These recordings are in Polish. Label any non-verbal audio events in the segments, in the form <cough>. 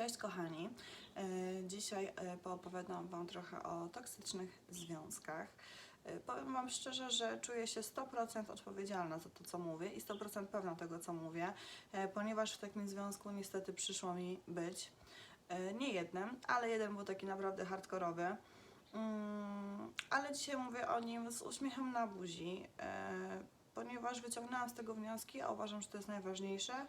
Cześć kochani. E, Dzisiaj e, poopowiadam Wam trochę o toksycznych związkach. E, Powiem Wam szczerze, że czuję się 100% odpowiedzialna za to, co mówię i 100% pewna tego, co mówię, ponieważ w takim związku niestety przyszło mi być. Nie jednym, ale jeden był taki naprawdę hardkorowy. Mm, Ale dzisiaj mówię o nim z uśmiechem na buzi, ponieważ wyciągnęłam z tego wnioski, a uważam, że to jest najważniejsze.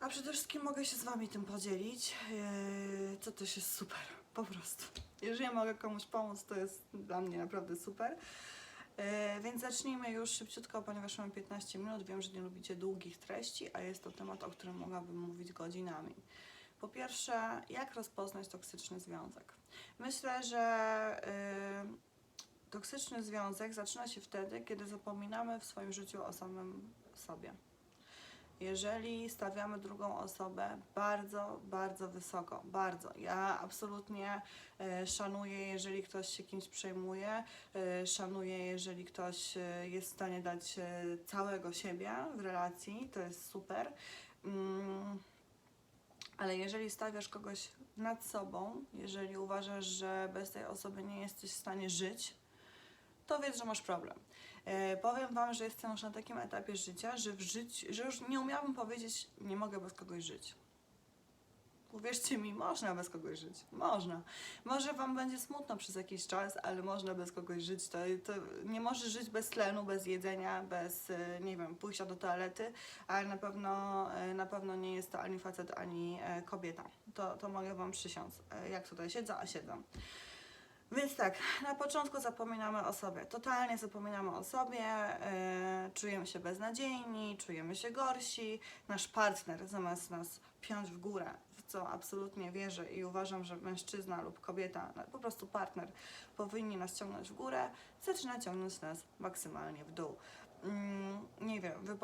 A przede wszystkim mogę się z Wami tym podzielić, yy, co też jest super, po prostu. Jeżeli mogę komuś pomóc, to jest dla mnie naprawdę super. Yy, Więc zacznijmy już szybciutko, ponieważ mam 15 minut. Wiem, że nie lubicie długich treści, a jest to temat, o którym mogłabym mówić godzinami. Po pierwsze, jak rozpoznać toksyczny związek? Myślę, że yy, toksyczny związek zaczyna się wtedy, kiedy zapominamy w swoim życiu o samym sobie jeżeli stawiamy drugą osobę bardzo, bardzo wysoko, bardzo. Ja absolutnie e, szanuję, jeżeli ktoś się kimś przejmuje, e, szanuję, jeżeli ktoś e, jest w stanie dać całego siebie w relacji, to jest super. Mm, ale jeżeli stawiasz kogoś nad sobą, jeżeli uważasz, że bez tej osoby nie jesteś w stanie żyć, to wiedz, że masz problem. E, powiem Wam, że jestem już na takim etapie życia, że, w życiu, że już nie umiałabym powiedzieć, nie mogę bez kogoś żyć. Uwierzcie mi, można bez kogoś żyć. Można. Może Wam będzie smutno przez jakiś czas, ale można bez kogoś żyć. To, to nie możesz żyć bez tlenu, bez jedzenia, bez, e, nie wiem, pójścia do toalety, ale na pewno, e, na pewno nie jest to ani facet, ani kobieta. To, to mogę Wam przysiąc. Jak tutaj siedzę, a siedzę. Więc tak, na początku zapominamy o sobie, totalnie zapominamy o sobie, e, czujemy się beznadziejni, czujemy się gorsi. Nasz partner zamiast nas piąć w górę, w co absolutnie wierzę i uważam, że mężczyzna lub kobieta, no, po prostu partner, powinni nas ciągnąć w górę, zaczyna ciągnąć nas maksymalnie w dół. Wiem,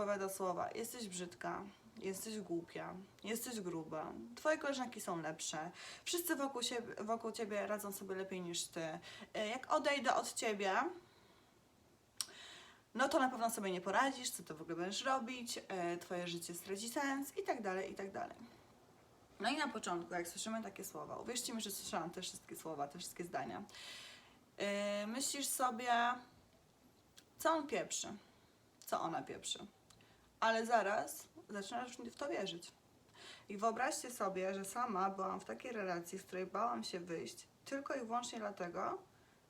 wypowiada słowa, jesteś brzydka, jesteś głupia, jesteś gruba, twoje koleżanki są lepsze, wszyscy wokół, siebie, wokół ciebie radzą sobie lepiej niż ty. E, Jak odejdę od ciebie, no to na pewno sobie nie poradzisz, co ty w ogóle będziesz robić, e, twoje życie straci sens i tak dalej, i tak dalej. No i na początku, jak słyszymy takie słowa, uwierzcie mi, że słyszałam te wszystkie słowa, te wszystkie zdania, e, myślisz sobie, co on pieprzy, co ona pieprzy, ale zaraz zaczynasz w to wierzyć. I wyobraźcie sobie, że sama byłam w takiej relacji, z której bałam się wyjść tylko i wyłącznie dlatego,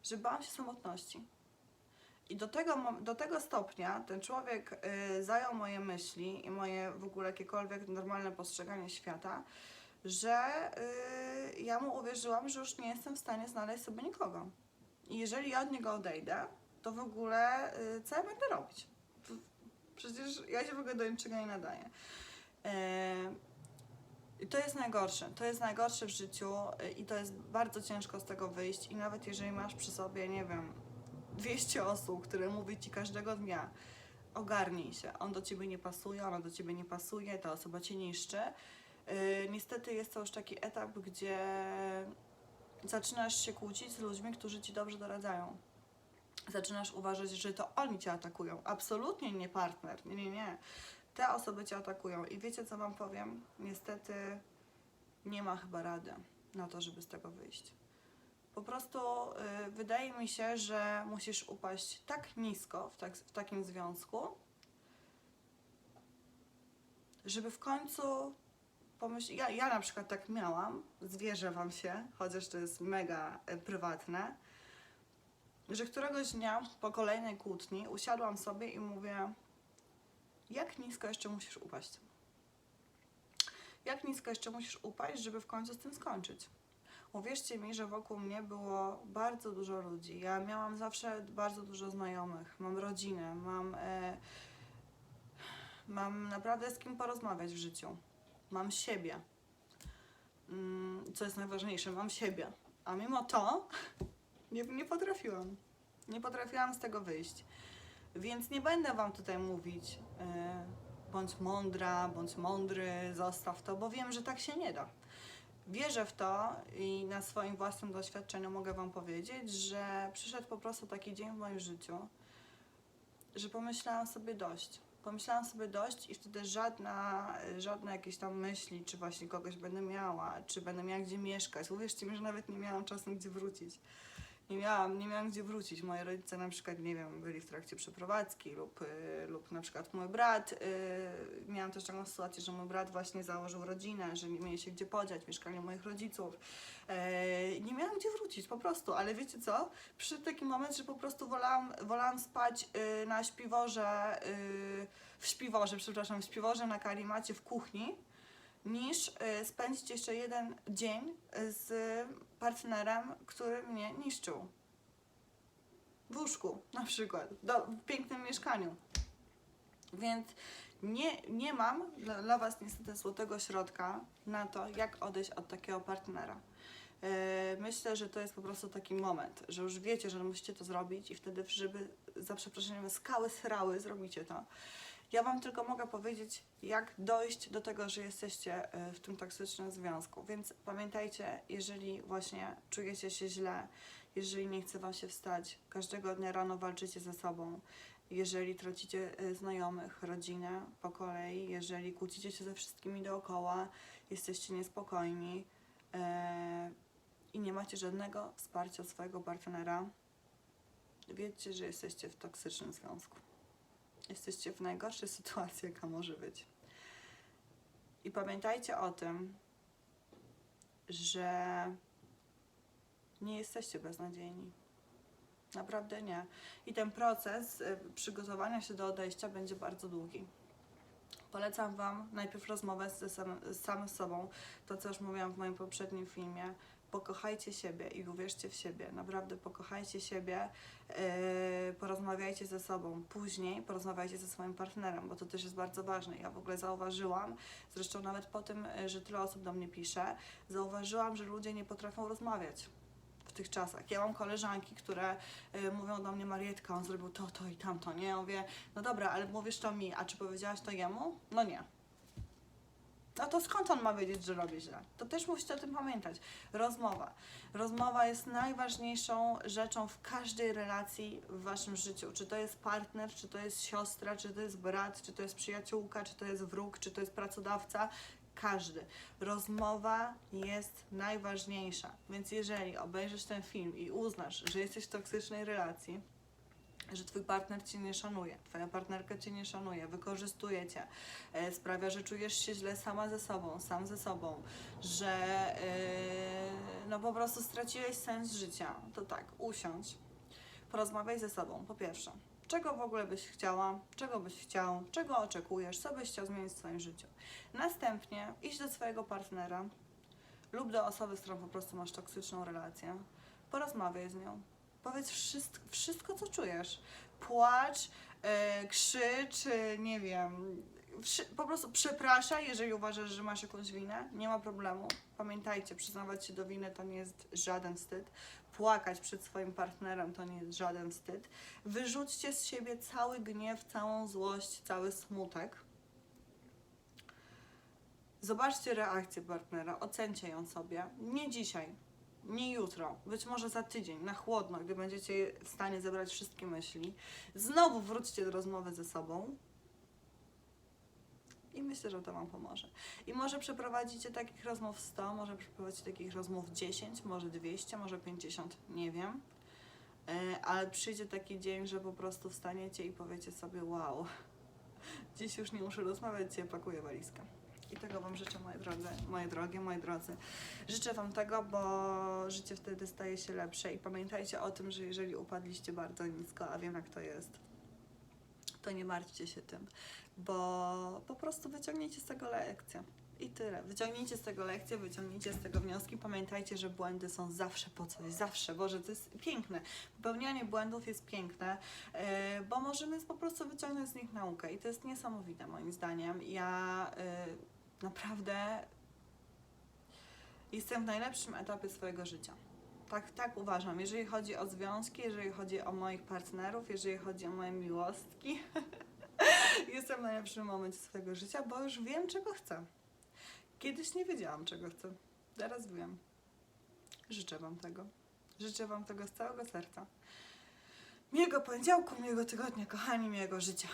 że bałam się samotności. I do tego, do tego stopnia ten człowiek y, zajął moje myśli i moje w ogóle jakiekolwiek normalne postrzeganie świata, że y, ja mu uwierzyłam, że już nie jestem w stanie znaleźć sobie nikogo. I jeżeli ja od niego odejdę, to w ogóle y, co ja będę robić? Przecież ja się w ogóle do niczego nie nadaję. E, i to jest najgorsze. To jest najgorsze w życiu y, i to jest bardzo ciężko z tego wyjść. I nawet jeżeli masz przy sobie, nie wiem, 200 osób, które mówi ci każdego dnia, ogarnij się, on do ciebie nie pasuje, ona do ciebie nie pasuje, ta osoba cię niszczy. Yy, niestety jest to już taki etap, gdzie zaczynasz się kłócić z ludźmi, którzy ci dobrze doradzają. Zaczynasz uważać, że to oni cię atakują. Absolutnie nie partner. Nie, nie, nie. Te osoby cię atakują. I wiecie, co wam powiem? Niestety nie ma chyba rady na to, żeby z tego wyjść. Po prostu y, wydaje mi się, że musisz upaść tak nisko w, tak, w takim związku, żeby w końcu pomyśleć. Ja, ja na przykład tak miałam, zwierzę wam się, chociaż to jest mega y, prywatne, że któregoś dnia po kolejnej kłótni usiadłam sobie i mówię, jak nisko jeszcze musisz upaść? Jak nisko jeszcze musisz upaść, żeby w końcu z tym skończyć? Uwierzcie mi, że wokół mnie było bardzo dużo ludzi. Ja miałam zawsze bardzo dużo znajomych, mam rodzinę, mam, e, mam naprawdę z kim porozmawiać w życiu. Mam siebie. Mm, co jest najważniejsze, mam siebie. A mimo to nie, nie potrafiłam. Nie potrafiłam z tego wyjść. Więc nie będę Wam tutaj mówić, e, bądź mądra, bądź mądry, zostaw to, bo wiem, że tak się nie da. Wierzę w to i na swoim własnym doświadczeniu mogę Wam powiedzieć, że przyszedł po prostu taki dzień w moim życiu, że pomyślałam sobie dość. Pomyślałam sobie dość i wtedy żadna, żadne jakieś tam myśli, czy właśnie kogoś będę miała, czy będę miała gdzie mieszkać. Uwierzcie mi, że nawet nie miałam czasu gdzie wrócić. Nie miałam, nie miałam gdzie wrócić. Moi rodzice na przykład, nie wiem, byli w trakcie przeprowadzki lub, y, lub na przykład mój brat. Y, miałam też taką sytuację, że mój brat właśnie założył rodzinę, że nie mieli się gdzie podziać, mieszkali moich rodziców. E, nie miałam gdzie wrócić po prostu, ale wiecie co? Przyszedł taki moment, że po prostu wolałam, wolałam spać y, na śpiworze, y, w śpiworze, przepraszam, w śpiworze na karimacie w kuchni, niż y, spędzić jeszcze jeden dzień z partnerem, który mnie niszczył. W łóżku na przykład, do, w pięknym mieszkaniu. Więc nie, nie mam dla, dla Was niestety złotego środka na to, jak odejść od takiego partnera. Yy, Myślę, że to jest po prostu taki moment, że już wiecie, że musicie to zrobić i wtedy, żeby za przeproszeniem skały srały, zrobicie to. Ja Wam tylko mogę powiedzieć, jak dojść do tego, że jesteście yy, w tym toksycznym związku. Więc pamiętajcie, jeżeli właśnie czujecie się źle, jeżeli nie chce Wam się wstać, każdego dnia rano walczycie ze sobą, jeżeli tracicie y, znajomych, rodzinę po kolei, jeżeli kłócicie się ze wszystkimi dookoła, jesteście niespokojni e, i nie macie żadnego wsparcia swojego partnera, wiedzcie, że jesteście w toksycznym związku. Jesteście w najgorszej <laughs> sytuacji, jaka może być. I pamiętajcie o tym, że nie jesteście beznadziejni. Naprawdę nie. I ten proces y, przygotowania się do odejścia będzie bardzo długi. Polecam Wam najpierw rozmowę ze sam, z samym sobą, to co już mówiłam w moim poprzednim filmie. Pokochajcie siebie i uwierzcie w siebie. Naprawdę pokochajcie siebie, yy, porozmawiajcie ze sobą. Później porozmawiajcie ze swoim partnerem, bo to też jest bardzo ważne. Ja w ogóle zauważyłam, zresztą nawet po tym, y, że tyle osób do mnie pisze, zauważyłam, że ludzie nie potrafią rozmawiać w tych czasach. Ja mam koleżanki, które y, mówią do mnie, Marietka, on zrobił to, to i tamto, nie? Ja mówię, no dobra, ale mówisz to mi, a czy powiedziałaś to jemu? No nie. No to skąd on ma wiedzieć, że robi źle? To też musicie o tym pamiętać. Rozmowa. Rozmowa jest najważniejszą rzeczą w każdej relacji w waszym życiu. Czy to jest partner, czy to jest siostra, czy to jest brat, czy to jest przyjaciółka, czy to jest wróg, czy to jest pracodawca. Każdy. Rozmowa jest najważniejsza. Więc jeżeli obejrzysz ten film i uznasz, że jesteś w toksycznej relacji, że twój partner cię nie szanuje, twoja partnerka cię nie szanuje, wykorzystuje cię, e, sprawia, że czujesz się źle sama ze sobą, sam ze sobą, że e, no po prostu straciłeś sens życia, to tak, usiądź, porozmawiaj ze sobą, po pierwsze. Czego w ogóle byś chciała, czego byś chciał, czego oczekujesz, co byś chciał zmienić w swoim życiu. Następnie idź do swojego partnera lub do osoby, z którą po prostu masz toksyczną relację, porozmawiaj z nią, Powiedz wszystko, wszystko co czujesz. Płacz, e, krzycz, e, nie wiem. Po prostu przepraszaj, jeżeli uważasz, że masz jakąś winę. Nie ma problemu. Pamiętajcie, przyznawać się do winy to nie jest żaden wstyd. Płakać przed swoim partnerem to nie jest żaden wstyd. Wyrzućcie z siebie cały gniew, całą złość, cały smutek. Zobaczcie reakcję partnera, ocencie ją sobie. Nie dzisiaj, nie jutro, być może za tydzień, na chłodno, gdy będziecie w stanie zebrać wszystkie myśli. Znowu wróćcie do rozmowy ze sobą. I myślę, że to Wam pomoże. I może przeprowadzicie takich rozmów 100, może przeprowadzicie takich rozmów 10, może 200, może 50, nie wiem. E, Ale przyjdzie taki dzień, że po prostu wstaniecie i powiecie sobie: Wow, <laughs> dziś już nie muszę rozmawiać, dzisiaj pakuję walizkę. I tego Wam życzę, moje drodze, moje drogie, moi drodzy. Życzę Wam tego, bo życie wtedy staje się lepsze i pamiętajcie o tym, że jeżeli upadliście bardzo nisko, a wiem jak to jest, to nie martwcie się tym, bo po prostu wyciągnijcie z tego lekcję. I tyle. Wyciągnijcie z tego lekcję, wyciągnijcie z tego wnioski. Pamiętajcie, że błędy są zawsze po coś, zawsze. Boże, to jest piękne. Popełnianie błędów jest piękne, yy, bo możemy po prostu wyciągnąć z nich naukę i to jest niesamowite moim zdaniem. Ja yy, naprawdę jestem w najlepszym etapie swojego życia. Tak, tak uważam. Jeżeli chodzi o związki, jeżeli chodzi o moich partnerów, jeżeli chodzi o moje miłostki, <laughs> jestem w najlepszym momencie swojego życia, bo już wiem, czego chcę. Kiedyś nie wiedziałam, czego chcę. Teraz wiem. Życzę Wam tego. Życzę Wam tego z całego serca. Miłego poniedziałku, miłego tygodnia, kochani, miłego życia.